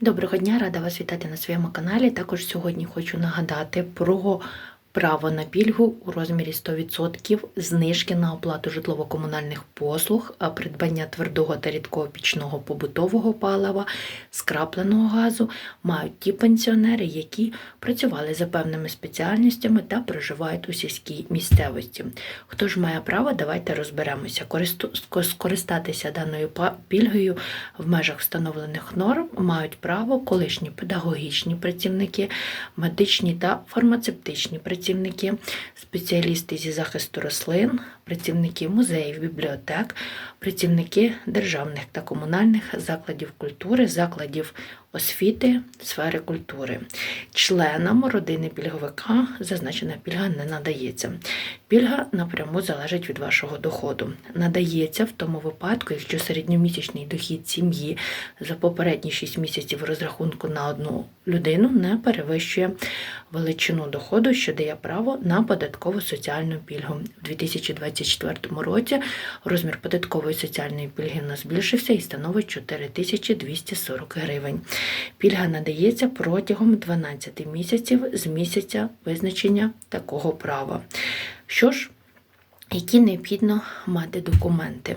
Доброго дня, рада вас вітати на своєму каналі. Також сьогодні хочу нагадати про право на пільгу у розмірі 100% знижки на оплату житлово-комунальних послуг, придбання твердого та рідкого пічного побутового палива, скрапленого газу мають ті пенсіонери, які працювали за певними спеціальностями та проживають у сільській місцевості. Хто ж має право, давайте розберемося. Скористатися даною пільгою в межах встановлених норм мають право колишні педагогічні працівники, медичні та фармацевтичні працівники, спеціалісти зі захисту рослин, працівники музеїв, бібліотек, працівники державних та комунальних закладів культури, закладів освіти, сфери культури. Членам родини пільговика зазначена пільга не надається. Пільга напряму залежить від вашого доходу. Надається в тому випадку, якщо середньомісячний дохід сім'ї за попередні 6 місяців розрахунку на одну людину не перевищує величину доходу, що дає право на податкову соціальну пільгу. У 2024 році розмір податкової соціальної пільги на збільшився і становить 4240 гривень. Пільга надається протягом 12 місяців з місяця визначення такого права. Що ж, які необхідно мати документи.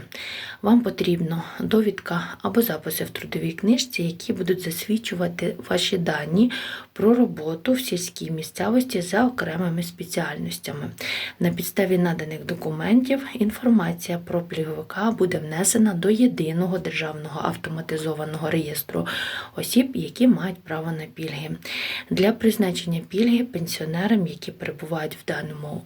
Вам потрібно довідка або записи в трудовій книжці, які будуть засвідчувати ваші дані про роботу в сільській місцевості за окремими спеціальностями. На підставі наданих документів інформація про пільговика буде внесена до єдиного державного автоматизованого реєстру осіб, які мають право на пільги. Для призначення пільги пенсіонерам, які перебувають в даному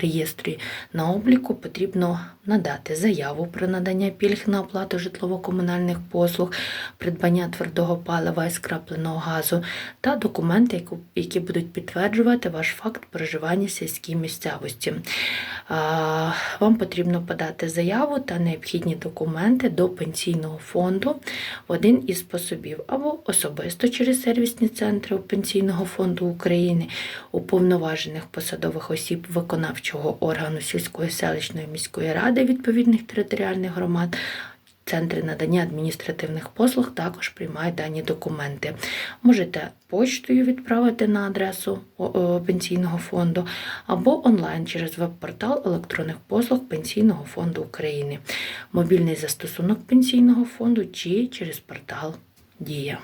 реєстрі на обліку, потрібно надати заяву про надання пільг на оплату житлово-комунальних послуг, придбання твердого палива і скрапленого газу та документи, які будуть підтверджувати ваш факт проживання в сільській місцевості. Вам потрібно подати заяву та необхідні документи до пенсійного фонду в один із способів або особисто через сервісні центри Пенсійного фонду України, уповноважених посадових осіб виконавчого органу сільської селищної міської ради відповідних територіальних громад. Центри надання адміністративних послуг також приймають дані документи. Можете почтою відправити на адресу пенсійного фонду або онлайн через веб-портал електронних послуг Пенсійного фонду України, мобільний застосунок пенсійного фонду чи через портал Дія.